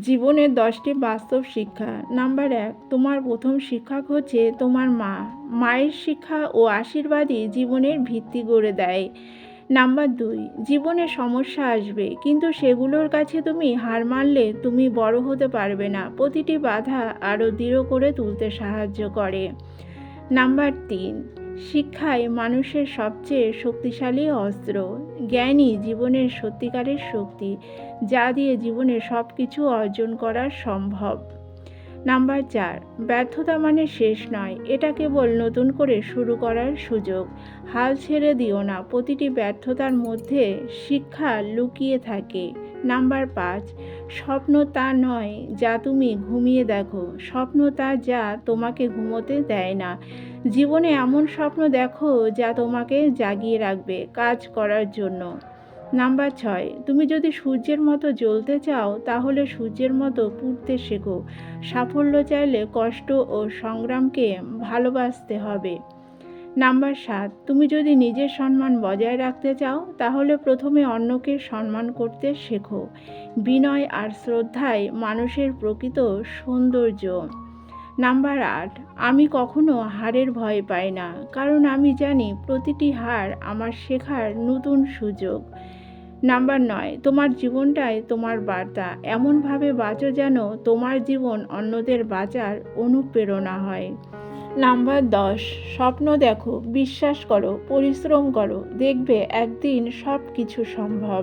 জীবনের দশটি বাস্তব শিক্ষা। নাম্বার এক, তোমার প্রথম শিক্ষক হচ্ছে তোমার মা। মায়ের শিক্ষা ও আশীর্বাদই জীবনের ভিত্তি গড়ে দেয়। নাম্বার দুই, জীবনে সমস্যা আসবে, কিন্তু সেগুলোর কাছে তুমি হার মানলে তুমি বড় হতে পারবে না। প্রতিটি বাধা আরও দৃঢ় করে তুলতে সাহায্য করে। নাম্বার তিন শিক্ষাই মানুষের সবচেয়ে শক্তিশালী অস্ত্র। জ্ঞানই জীবনের সত্যিকারের শক্তি, যা দিয়ে জীবনে সব কিছু অর্জন করা সম্ভব। নাম্বার চার, ব্যর্থতা মানে শেষ নয়। এটা কেবল নতুন করে শুরু করার সুযোগ। হাল ছেড়ে দিও না, প্রতিটি ব্যর্থতার মধ্যে শিক্ষা লুকিয়ে থাকে। নাম্বার পাঁচ, স্বপ্ন তা নয় যা তুমি ঘুমিয়ে দেখো। স্বপ্ন তা যা তোমাকে ঘুমোতে দেয় না। জীবনে এমন স্বপ্ন দেখো যা তোমাকে জাগিয়ে রাখবে কাজ করার জন্য। নাম্বার ছয়, তুমি যদি সূর্যের মতো জ্বলতে চাও তাহলে সূর্যের মতো পুড়তে শেখো। সাফল্য চাইলে কষ্ট ও সংগ্রামকে ভালোবাসতে হবে। নাম্বার সাত, তুমি যদি নিজের সম্মান বজায় রাখতে চাও, তাহলে প্রথমে অন্যকে সম্মান করতে শেখো। বিনয় আর শ্রদ্ধায় মানুষের প্রকৃত সৌন্দর্য। নাম্বার আট, আমি কখনো হারের ভয় পাই না, কারণ আমি জানি প্রতিটি হার আমার শেখার নতুন সুযোগ। নাম্বার নয়, তোমার জীবনটাই তোমার বার্তা। এমনভাবে বাঁচো যেন তোমার জীবন অন্যদের বাঁচার অনুপ্রেরণা হয়। নাম্বার দশ স্বপ্ন দেখো বিশ্বাস করো পরিশ্রম করো দেখবে একদিন সব কিছু সম্ভব।